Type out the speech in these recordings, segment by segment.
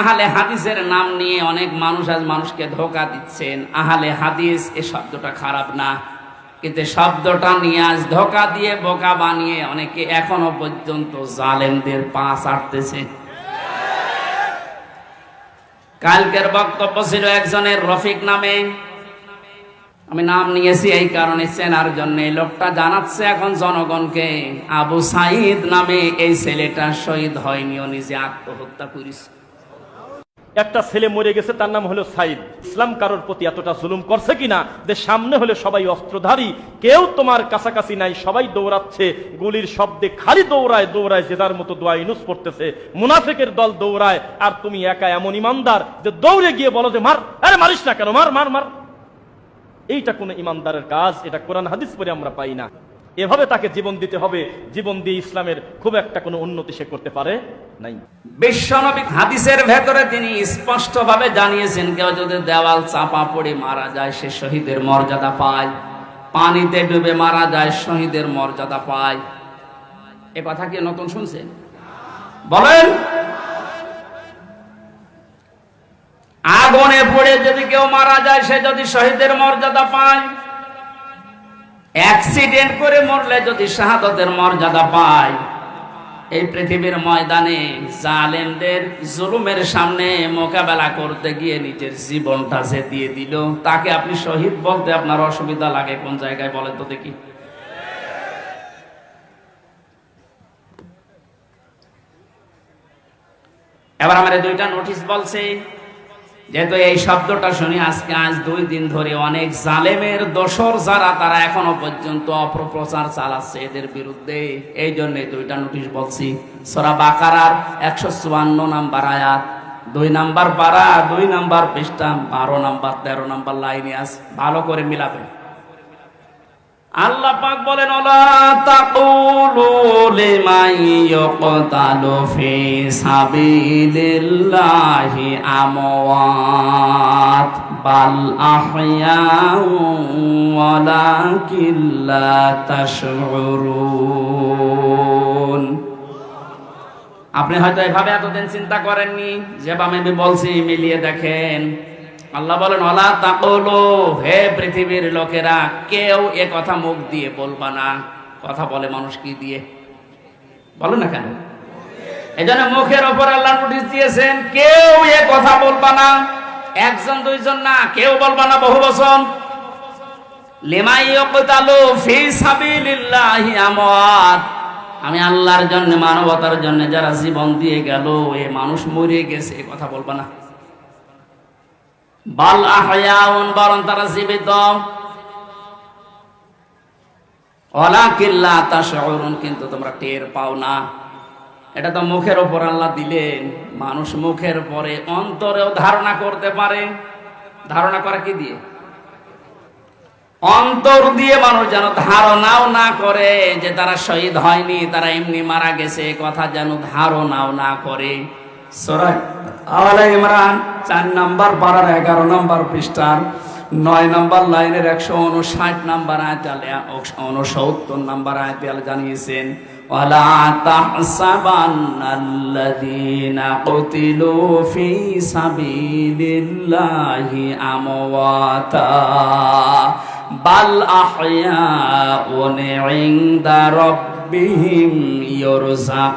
আহালে হাদিসের নাম নিয়ে অনেক মানুষ আজ মানুষকে ধোকা দিচ্ছেন। আহালে হাদিস এ শব্দটা খারাপ না। কিন্তু শব্দটা নিয়ে আজ ধোকা দিয়ে বোকা বানিয়ে অনেকে এখনও পর্যন্ত জালেমদের পা চাটতেছে কালকের বক্তব্য ছিল একজনের রফিক নামে। আমি নাম নিয়েছি এই কারণে চেনার জন্য। লোকটা জানাচ্ছে এখন জনগণকে, আবু সাইদ নামে এই ছেলেটা শহীদ হয়নি, ও নিজে আত্মহত্যা করিস একটা ছেলে মরে গেছে, তার নাম হলো সাইদ। ইসলাম কারোর প্রতি এতটা জুলুম করছে কিনা? যে সামনে হলে সবাই অস্ত্রধারী, কেউ তোমার কাছাকাছি নাই, সবাই দৌড়াচ্ছে, গুলির শব্দে খালি দৌড়ায় দৌড়ায় যে যার মতো দোয়া ইনুস পড়তেছে। মুনাফিকের দল দৌড়ায়, আর তুমি একা এমন ইমানদার যে দৌড়ে গিয়ে বলো যে, মার, আরে মারিস না কেন, মার মার মার। এইটা কোন ইমানদারের কাজ, এটা কোরআন হাদিস পরে আমরা পাই না। এভাবে তাকে জীবন দিতে হবে। জীবন দিয়ে ইসলামের খুব একটা কোনো উন্নতি সে করতে পারে নাই। বিশ্বনবী হাদিসের ভেতরে তিনি স্পষ্টভাবে জানিয়েছেন কেউ যদি দেওয়াল চাপা পড়ে মারা যায়, সে শহীদের মর্যাদা পায়। পানিতে ডুবে মারা যায়, শহীদের মর্যাদা পায়। এ কথা কি নতুন শুনছেন বলেন। আগুনে পড়ে যদি কেউ মারা যায়, সে যদি শহীদের মর্যাদা পায় অ্যাক্সিডেন্ট করে মরলে যদি শাহাদতের মর্যাদা পায়, এই পৃথিবীর ময়দানে জালেমদের জুলুমের সামনে মোকাবেলা করতে গিয়ে নিজের জীবনটা যে দিয়ে দিল, তাকে আপনি শহীদ বলতে আপনার অসুবিধা লাগে কোন জায়গায় বলেন তো দেখি। এবার আমার দুইটা নোটিশ বলছে যেহেতু এই শব্দটা শুনি আজকে আজ দুই দিন ধরে অনেক জালেমের দোসর যারা, তারা এখনও পর্যন্ত অপপ্রচার চালাচ্ছে এদের বিরুদ্ধে। এই জন্য দুইটা নোটিশ বলছি। সরা বাকারার একশো চুয়ান্ন নাম্বার আয়াত, দুই নাম্বার পাড়া দুই নাম্বার পৃষ্ঠা, বারো নাম্বার, তেরো নাম্বার লাইনে আস, ভালো করে মিলাবে আল্লাহ পাক বলেন, ওলা তাকুলু লিমান ইয়কতালু ফি সাবিলিল্লাহি আমওয়াত, বাল আহয়াউ ওয়ালাকিন তাশউরুন। আপনি হয়তো এভাবে এতদিন চিন্তা করেননি যেভাবে আমি বলছি, মিলিয়ে দেখেন আল্লাহ বলেন অলা তাকলো, হে পৃথিবীর লোকেরা, কেউ এ কথা মুখ দিয়ে বলবা না। কথা বলে মানুষ কি দিয়ে? বলো না কেন? এই জন্য মুখের ওপর আল্লাহ নোটিশ দিয়েছেন, কেউ এ কথা বলবা না। একজন, দুইজন না, কেউ বলবা না বহু আমওয়াত। আমি আল্লাহর জন্য, মানবতার জন্য যারা জীবন দিয়ে গেল, এ মানুষ মরে গেছে কথা বলবা না। বাল আহয়াউন বরং তারা জীবিত। অলা কিল্লা তা শহরুন কিন্তু তোমরা টের পাও না। এটা তো মুখের ওপর আল্লাহ দিলেন। মানুষ মুখের পরে অন্তরেও ধারণা করতে পারে। ধারণা করে কি দিয়ে? অন্তর দিয়ে মানুষ যেন ধারণাও না করে যে তারা শহীদ হয়নি, তারা এমনি মারা গেছে, কথা যেন ধারণাও না করে। ইমরান চার নাম্বার পাড়ার এগারো নাম্বার পৃষ্ঠার নয় নাম্বার লাইনের একশো উনষাট নাম্বার আয়তালে উনসত্তর নাম্বার আয়তাল জানিয়েছেন রাব্বিহিম ইরযাকুন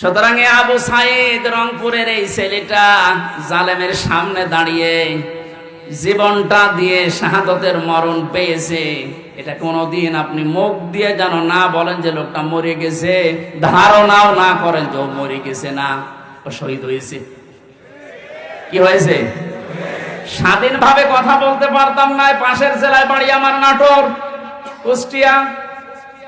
সুতরাং আবু সাইদ রংপুরের এই ছেলেটা জালেমের সামনে দাঁড়িয়ে জীবনটা দিয়ে শাহাদতের মরণ পেয়েছে। এটা কোনোদিন আপনি মুখ দিয়ে যেন না বলেন যে লোকটা মরে গেছে। ধারণাও না করেন যে মরে গেছে না, ও শহীদ হয়েছে। কি হয়েছে? স্বাধীনভাবে কথা বলতে পারতাম না পাশের জেলায় বাড়ি আমার নাটোর, কুষ্টিয়া।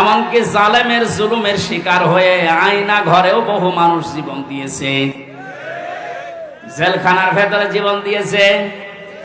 এমনকি জালেমের জুলুমের শিকার হয়ে আয়না ঘরেও বহু মানুষ জীবন দিয়েছে। জেলখানার ভেতরে জীবন দিয়েছে।